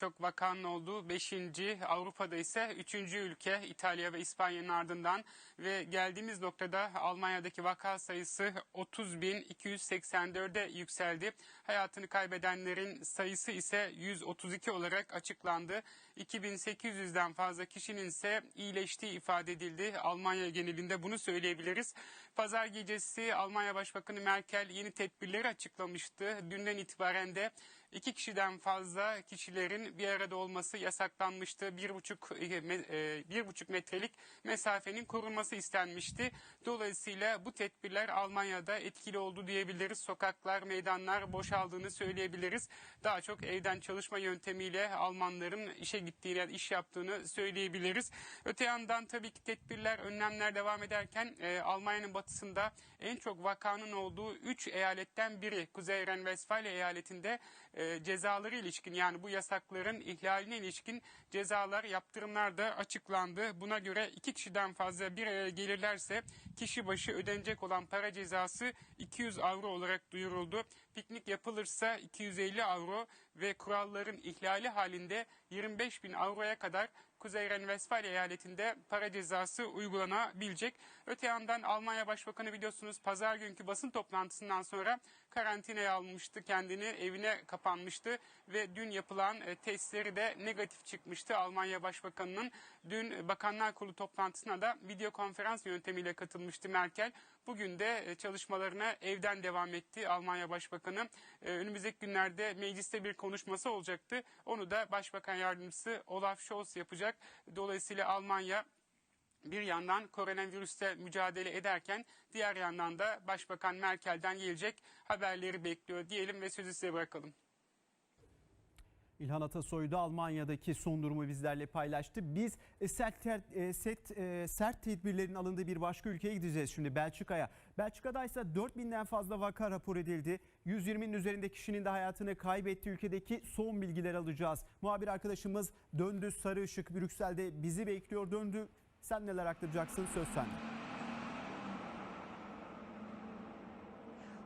çok vakanın olduğu 5. Avrupa'da ise 3. ülke İtalya ve İspanya'nın ardından ve geldiğimiz noktada Almanya'daki vaka sayısı 30.284'e yükseldi. Hayatını kaybedenlerin sayısı ise 132 olarak açıklandı. 2800'den fazla kişinin ise iyileştiği ifade edildi. Almanya genelinde bunu söyleyebiliriz. Pazar gecesi Almanya Başbakanı Merkel yeni tedbirleri açıklamıştı. Dünden itibaren de iki kişiden fazla kişilerin bir arada olması yasaklanmıştı. Bir buçuk, e, e, bir buçuk metrelik mesafenin korunması istenmişti. Dolayısıyla bu tedbirler Almanya'da etkili oldu diyebiliriz. Sokaklar, meydanlar boşaldığını söyleyebiliriz. Daha çok evden çalışma yöntemiyle Almanların işe gittiğini, iş yaptığını söyleyebiliriz. Öte yandan tabii ki tedbirler, önlemler devam ederken e, Almanya'nın batısında en çok vakanın olduğu 3 eyaletten biri Kuzey Ren-Vesfalya eyaletinde e, cezaları ilişkin yani bu yasakların ihlaline ilişkin cezalar, yaptırımlar da açıklandı. Buna göre iki kişiden fazla bir araya gelirlerse kişi başı ödenecek olan para cezası 200 avro olarak duyuruldu. Piknik yapılırsa 250 avro ve kuralların ihlali halinde 25 bin avroya kadar Kuzey Ren-Vesfalya eyaletinde para cezası uygulanabilecek. Öte yandan Almanya Başbakanı biliyorsunuz pazar günkü basın toplantısından sonra karantinaya almıştı kendini evine kapanmıştı ve dün yapılan e, testleri de negatif çıkmıştı. Almanya Başbakanı'nın dün Bakanlar Kurulu toplantısına da video konferans yöntemiyle katılmıştı Merkel. Bugün de e, çalışmalarına evden devam etti Almanya Başbakanı. E, Önümüzdeki günlerde mecliste bir konuşması olacaktı. Onu da Başbakan Yardımcısı Olaf Scholz yapacak. Dolayısıyla Almanya bir yandan koronavirüste mücadele ederken diğer yandan da Başbakan Merkel'den gelecek haberleri bekliyor diyelim ve sözü size bırakalım. İlhan Atasoy da Almanya'daki son durumu bizlerle paylaştı. Biz e, sert, ter- e, set, e, sert tedbirlerin alındığı bir başka ülkeye gideceğiz şimdi Belçika'ya. Belçika'da ise 4000'den fazla vaka rapor edildi. 120'nin üzerinde kişinin de hayatını kaybettiği ülkedeki son bilgiler alacağız. Muhabir arkadaşımız Döndü Sarıışık Brüksel'de bizi bekliyor. Döndü sen neler aktaracaksın söz sende.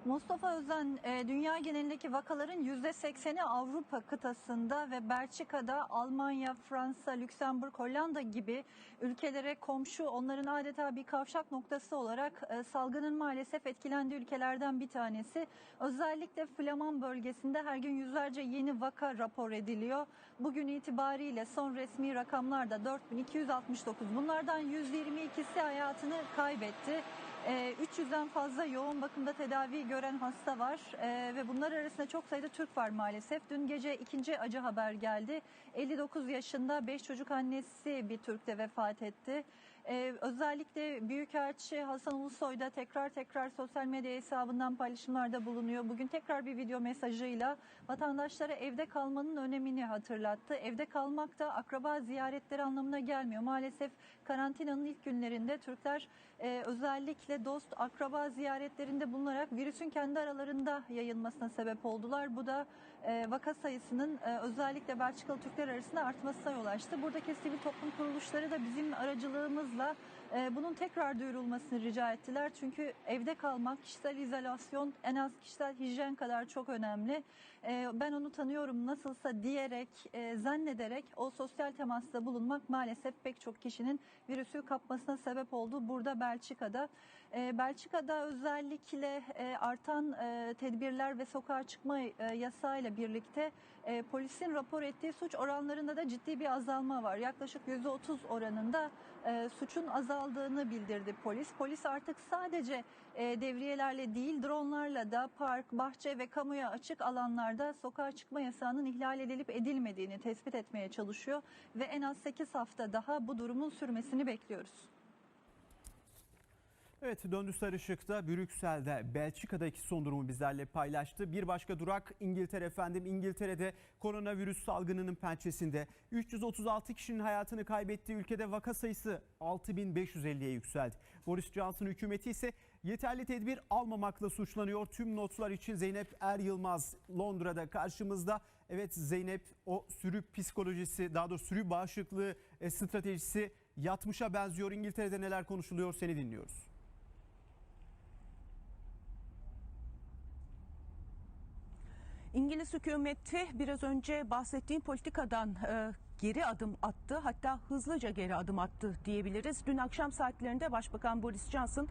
Mustafa Özen, e, dünya genelindeki vakaların %80'i Avrupa kıtasında ve Belçika'da Almanya, Fransa, Lüksemburg, Hollanda gibi ülkelere komşu onların adeta bir kavşak noktası olarak e, salgının maalesef etkilendiği ülkelerden bir tanesi. Özellikle Flaman bölgesinde her gün yüzlerce yeni vaka rapor ediliyor. Bugün itibariyle son resmi rakamlar da 4269. Bunlardan 122'si hayatını kaybetti. Ee, 300'den fazla yoğun bakımda tedavi gören hasta var Ee, ve bunlar arasında çok sayıda Türk var maalesef. Dün gece ikinci acı haber geldi. 59 yaşında 5 çocuk annesi bir Türk'te vefat etti. Ee, özellikle Büyükelçi Hasan Ulusoy da tekrar tekrar sosyal medya hesabından paylaşımlarda bulunuyor. Bugün tekrar bir video mesajıyla vatandaşlara evde kalmanın önemini hatırlattı. Evde kalmak da akraba ziyaretleri anlamına gelmiyor. Maalesef karantinanın ilk günlerinde Türkler e, özellikle dost akraba ziyaretlerinde bulunarak virüsün kendi aralarında yayılmasına sebep oldular. Bu da e, vaka sayısının e, özellikle Belçikalı Türkler arasında artmasına yol açtı. Buradaki sivil toplum kuruluşları da bizim aracılığımızla e, bunun tekrar duyurulmasını rica ettiler. Çünkü evde kalmak, kişisel izolasyon en az kişisel hijyen kadar çok önemli. E, ben onu tanıyorum nasılsa diyerek, e, zannederek o sosyal temasta bulunmak maalesef pek çok kişinin virüsü kapmasına sebep oldu. Burada Belçika'da. E, Belçika'da özellikle e, artan e, tedbirler ve sokağa çıkma e, yasağıyla birlikte e, polisin rapor ettiği suç oranlarında da ciddi bir azalma var. Yaklaşık %30 oranında e, suçun azaldığını bildirdi polis. Polis artık sadece e, devriyelerle değil dronlarla da park, bahçe ve kamuya açık alanlarda sokağa çıkma yasağının ihlal edilip edilmediğini tespit etmeye çalışıyor ve en az 8 hafta daha bu durumun sürmesini bekliyoruz. Evet Döndü Sarışık'ta Brüksel'de Belçika'daki son durumu bizlerle paylaştı. Bir başka durak İngiltere efendim. İngiltere'de koronavirüs salgınının pençesinde 336 kişinin hayatını kaybettiği ülkede vaka sayısı 6550'ye yükseldi. Boris Johnson hükümeti ise yeterli tedbir almamakla suçlanıyor. Tüm notlar için Zeynep Er Yılmaz Londra'da karşımızda. Evet Zeynep o sürü psikolojisi daha doğrusu sürü bağışıklığı e, stratejisi yatmışa benziyor. İngiltere'de neler konuşuluyor seni dinliyoruz. İngiliz hükümeti biraz önce bahsettiğim politikadan e, geri adım attı. Hatta hızlıca geri adım attı diyebiliriz. Dün akşam saatlerinde Başbakan Boris Johnson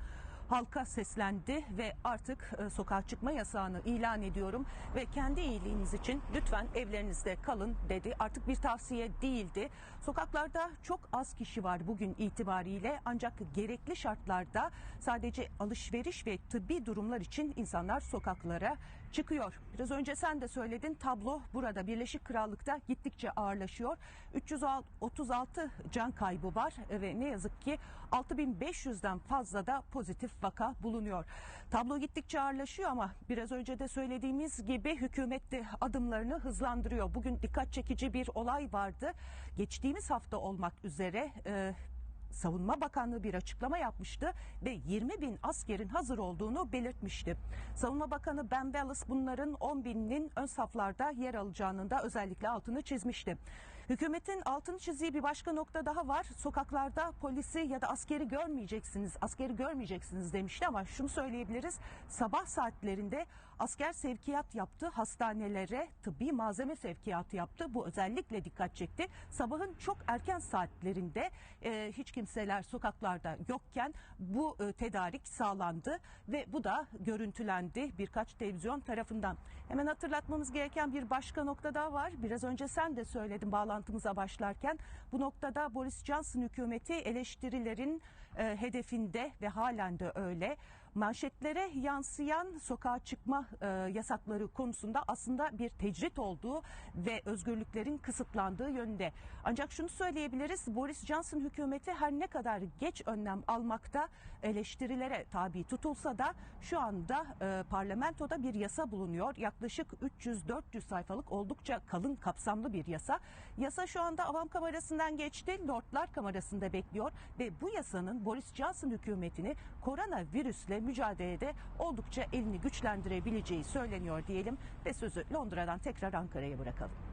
halka seslendi ve artık e, sokağa çıkma yasağını ilan ediyorum ve kendi iyiliğiniz için lütfen evlerinizde kalın dedi. Artık bir tavsiye değildi. Sokaklarda çok az kişi var bugün itibariyle ancak gerekli şartlarda sadece alışveriş ve tıbbi durumlar için insanlar sokaklara çıkıyor. Biraz önce sen de söyledin tablo burada Birleşik Krallık'ta gittikçe ağırlaşıyor. 336 can kaybı var ve ne yazık ki 6500'den fazla da pozitif vaka bulunuyor. Tablo gittikçe ağırlaşıyor ama biraz önce de söylediğimiz gibi hükümet de adımlarını hızlandırıyor. Bugün dikkat çekici bir olay vardı. Geçtiğimiz hafta olmak üzere e, Savunma Bakanlığı bir açıklama yapmıştı ve 20 bin askerin hazır olduğunu belirtmişti. Savunma Bakanı Ben Wallace bunların 10 bininin ön saflarda yer alacağının da özellikle altını çizmişti. Hükümetin altını çizdiği bir başka nokta daha var. Sokaklarda polisi ya da askeri görmeyeceksiniz, askeri görmeyeceksiniz demişti ama şunu söyleyebiliriz. Sabah saatlerinde asker sevkiyat yaptı, hastanelere tıbbi malzeme sevkiyatı yaptı. Bu özellikle dikkat çekti. Sabahın çok erken saatlerinde e, hiç kimseler sokaklarda yokken bu e, tedarik sağlandı ve bu da görüntülendi birkaç televizyon tarafından. Hemen hatırlatmamız gereken bir başka nokta daha var. Biraz önce sen de söyledin bağlantımıza başlarken. Bu noktada Boris Johnson hükümeti eleştirilerin e, hedefinde ve halen de öyle. Manşetlere yansıyan sokağa çıkma e, yasakları konusunda aslında bir tecrit olduğu ve özgürlüklerin kısıtlandığı yönde. Ancak şunu söyleyebiliriz Boris Johnson hükümeti her ne kadar geç önlem almakta eleştirilere tabi tutulsa da şu anda e, parlamentoda bir yasa bulunuyor. Yaklaşık 300-400 sayfalık oldukça kalın kapsamlı bir yasa. Yasa şu anda avam kamerasından geçti. Lordlar kamerasında bekliyor ve bu yasanın Boris Johnson hükümetini koronavirüsle mücadelede oldukça elini güçlendirebileceği söyleniyor diyelim ve sözü Londra'dan tekrar Ankara'ya bırakalım.